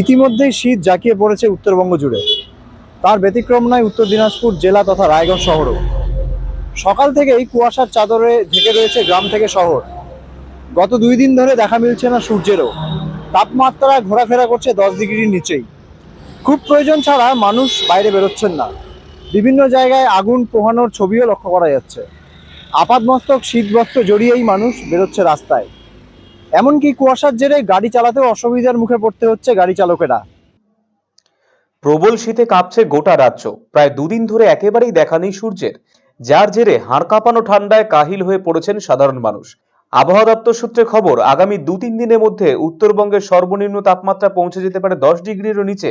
ইতিমধ্যেই শীত জাঁকিয়ে পড়েছে উত্তরবঙ্গ জুড়ে। তার ব্যতিক্রম নয় উত্তর দিনাজপুর জেলা তথা রায়গঞ্জ শহরও। সকাল থেকেই কুয়াশার চাদরে ঢেকে রয়েছে গ্রাম থেকে শহর। গত দুই দিন ধরে দেখা মিলছে না সূর্যেরও। তাপমাত্রা ঘোরাফেরা করছে দশ ডিগ্রির নিচেই। খুব প্রয়োজন ছাড়া মানুষ বাইরে বেরোচ্ছেন না। বিভিন্ন জায়গায় আগুন পোহানোর ছবিও লক্ষ্য করা যাচ্ছে। আপাতমস্তক শীতবস্ত্র জড়িয়েই মানুষ বেরোচ্ছে রাস্তায়। এমনকি কুয়াশার জেরে গাড়ি চালাতেও অসুবিধার মুখে পড়তে হচ্ছে গাড়ি চালকেরা। প্রবল শীতে কাঁপছে গোটা রাজ্য। প্রায় দুদিন ধরে একেবারেই দেখা নেই সূর্যের, যার জেরে হাড় কাঁপানো ঠান্ডায় কাহিল হয়ে পড়েছেন সাধারণ মানুষ। আবহাওয়া দপ্তর সূত্রে খবর, আগামী দু তিন দিনের মধ্যে উত্তরবঙ্গের সর্বনিম্ন তাপমাত্রা পৌঁছে যেতে পারে দশ ডিগ্রিরও নিচে,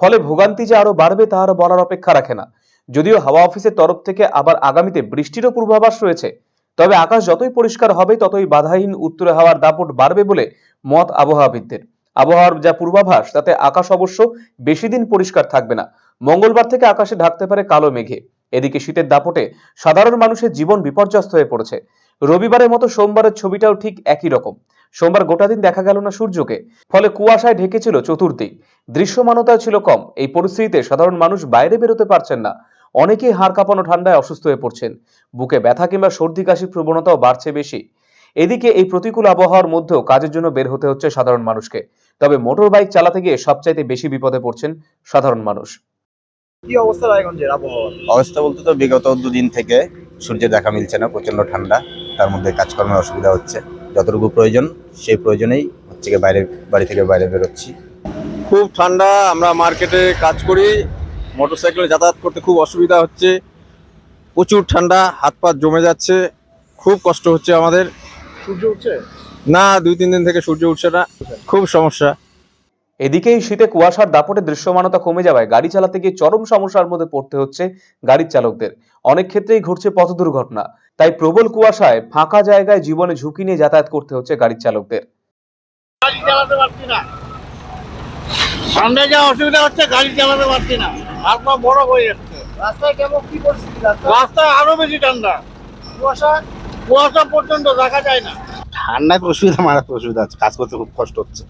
ফলে ভোগান্তি যে আরও বাড়বে তা আরও বলার অপেক্ষা রাখে না। যদিও হাওয়া অফিসের তরফ থেকে আবার আগামীতে বৃষ্টিরও পূর্বাভাস রয়েছে তবে আকাশ যতই পরিষ্কার হবে, ততই বাধাহীন উত্তরে হাওয়ার দাপট বাড়বে বলে মত আবহাওয়াবিদদের। আবহাওয়ার যা পূর্বাভাস, তাতে আকাশ অবশ্য বেশি দিন পরিষ্কার থাকবে না। মঙ্গলবার থেকে আকাশে ঢাকতে পারে কালো মেঘে। এদিকে শীতের দাপটে সাধারণ মানুষের জীবন বিপর্যস্ত হয়ে পড়েছে। রবিবারের মতো সোমবারের ছবিটাও ঠিক একই রকম। সোমবার গোটা দিন দেখা গেল না সূর্যকে। ফলে কুয়াশায় ঢেকেছিল চতুর্দিক। দৃশ্যমানতা ছিল কম। এই পরিস্থিতিতে সাধারণ মানুষ বাইরে বেরোতে পারছেন না। অনেকেই হাড় কাঁপানো ঠান্ডায় অসুস্থ হয়ে পড়ছেন। বুকে ব্যথা কিংবা সর্দি কাশির প্রবণতাও বাড়ছে বেশি। এদিকে এই প্রতিকূল আবহাওয়ার মধ্যেও কাজের জন্য বের হতে হচ্ছে সাধারণ মানুষকে। তবে মোটর বাইক চালাতে গিয়ে সবচাইতে বেশি বিপদে পড়ছেন সাধারণ মানুষ। কি অবস্থা রায়গঞ্জের আবহাওয়া অবস্থা বলতে তো বিগত দুদিন থেকে সূর্যের দেখা মিলছে না প্রচণ্ড ঠান্ডা। তার মধ্যে কাজকর্মের অসুবিধা হচ্ছে। যতটুকু প্রয়োজন সেই প্রয়োজনেই হচ্ছে গিয়ে বাইরে বাড়ি থেকে বাইরে বেরোচ্ছি। খুব ঠান্ডা আমরা মার্কেটে কাজ করি। মোটরসাইকেলে যাতায়াত করতে খুব অসুবিধা হচ্ছে। প্রচুর ঠান্ডা হাত পা জমে যাচ্ছে খুব কষ্ট হচ্ছে আমাদের। সূর্য উঠছে? না দুই তিন দিন থেকে সূর্য উঠছে না খুব সমস্যা। এদিকে এই শীতে কুয়াশার দাপটে দৃশ্যমানতা কমে যাওয়ায় গাড়ি চালাতে গিয়ে চরম সমস্যার মধ্যে পড়তে হচ্ছে গাড়ির চালকদের। অনেক ক্ষেত্রেই ঘটছে পথ দুর্ঘটনা। তাই প্রবল কুয়াশায় ফাঁকা জায়গায় জীবনে ঝুঁকি নিয়ে যাতায়াত করতে হচ্ছে গাড়ির চালকদের। গাড়ি চালাতে পারছি না। ঠান্ডায় যা অসুবিধা হচ্ছে গাড়ি চালাতে পারছি না। হাত বড় হয়ে যাচ্ছে। রাস্তায় কেমন কি পরিস্থিতি রাস্তা আরও বেশি ঠান্ডা। কুয়াশা? কুয়াশা পর্যন্ত দেখা যায় না। ঠান্ডায় তো অসুবিধা মারাত্মক অসুবিধা হচ্ছে কাজ করতে খুব কষ্ট হচ্ছে।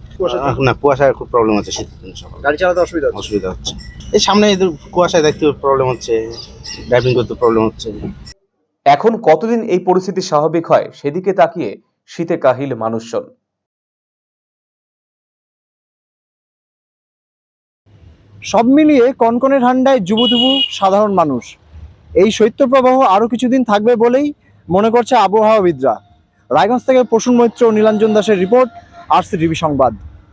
না কুয়াশায় খুব প্রবলেম হচ্ছে শীতের দিন সকাল। গাড়ি চালাতে অসুবিধা অসুবিধা হচ্ছে। এই সামনে কুয়াশায় দেখতে প্রবলেম হচ্ছে ড্রাইভিং করতে প্রবলেম হচ্ছে। এখন কতদিন এই পরিস্থিতি স্বাভাবিক হয় সেদিকে তাকিয়ে শীতে কাহিল মানুষজন। সব মিলিয়ে কনকনে ঠান্ডায় যুবধুবু সাধারণ মানুষ। এই শৈত্যপ্রবাহ আরও কিছুদিন থাকবে বলেই মনে করছে আবহাওয়াবিদরা। রায়গঞ্জ থেকে প্রসূন মৈত্র, নীলাঞ্জন দাসের রিপোর্ট, আর টিভি সংবাদ।